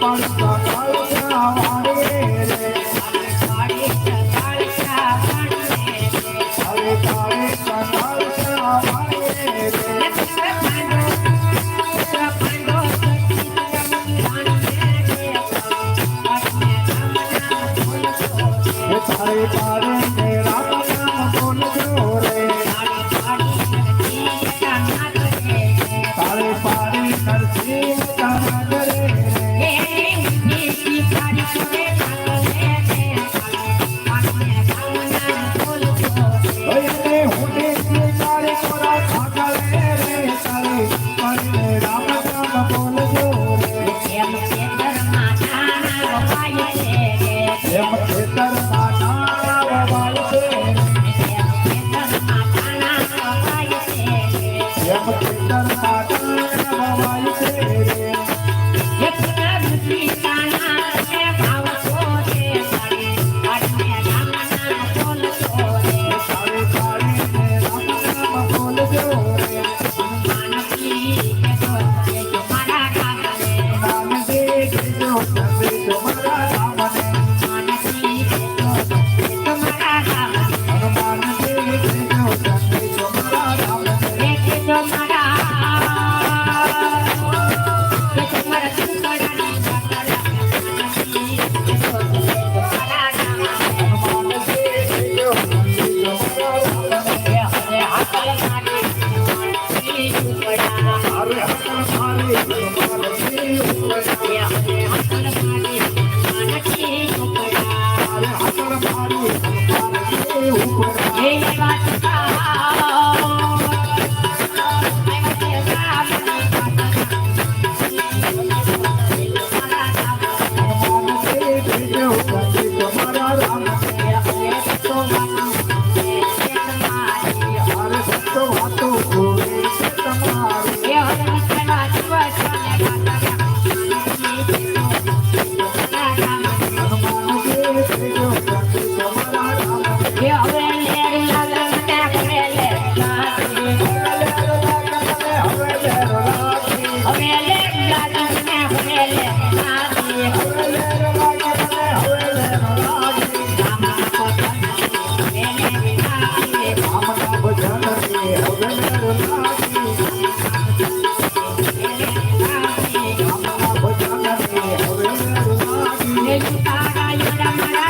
તારે પણ Thank you.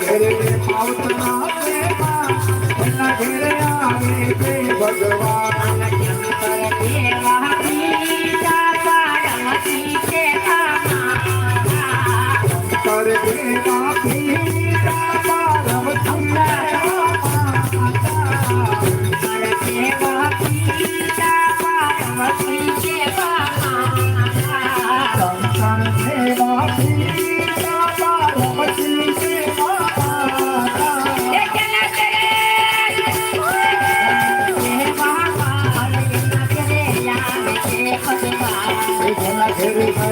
ઘેર સંતો ના ઘેરે પાવતરા દેવા એના ઘેરે આવે છે ભગવાન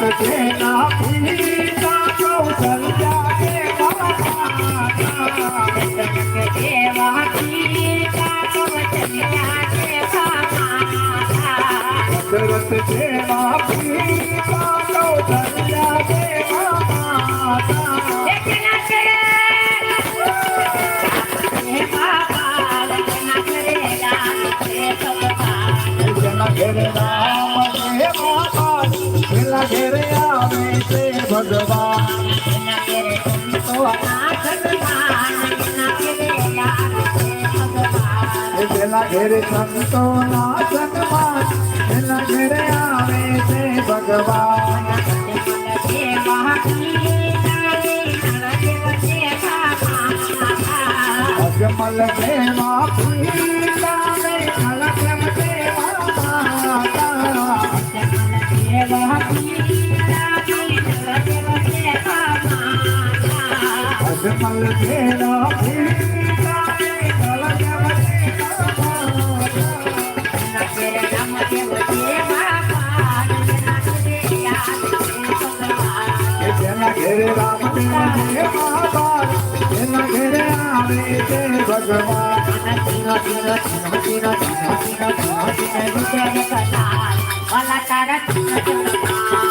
કૌશલ્યા દેવા પિતા કૌશલ્યા દેવા માતા જેના આવે છે ભગવાન જેના ઘેરે સંતો ના સન્માન એના ઘેરે આવે છે ભગવાન અજમલ દેવા પિતા ને કલકમ ભગવાન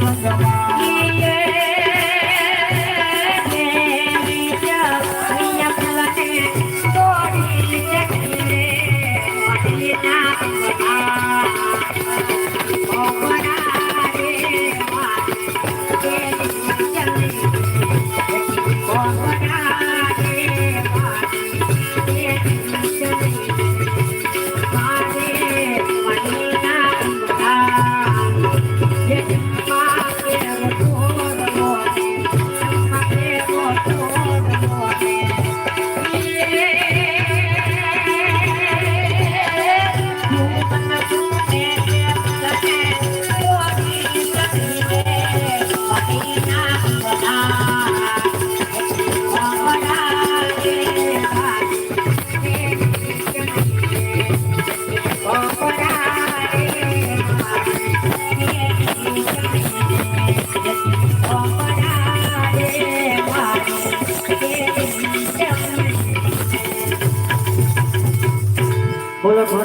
Thank you.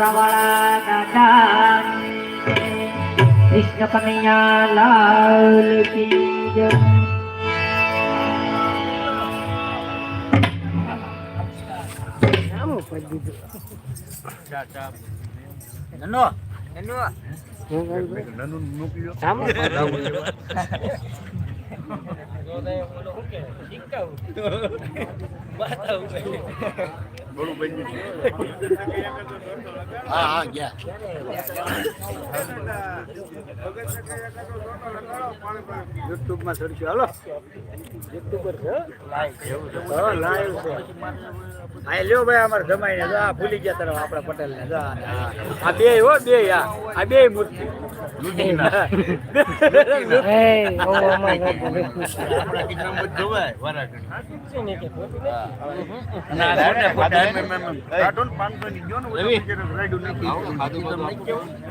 ઘોડાવાળા દાદા કૃષ્ણ કનૈયા લાલ કી જય. હા હા ગયા. યુટ્યુબમાં ચડશું હાલો. યુટ્યુબર છે? હા લાઈવ છે. હા લ્યો ભાઈ અમારે જમાઈ ને આ ભૂલી ગયા તરફ આપણા પટેલ ને આ બે હો બે આ આ બે મૂર્તિ.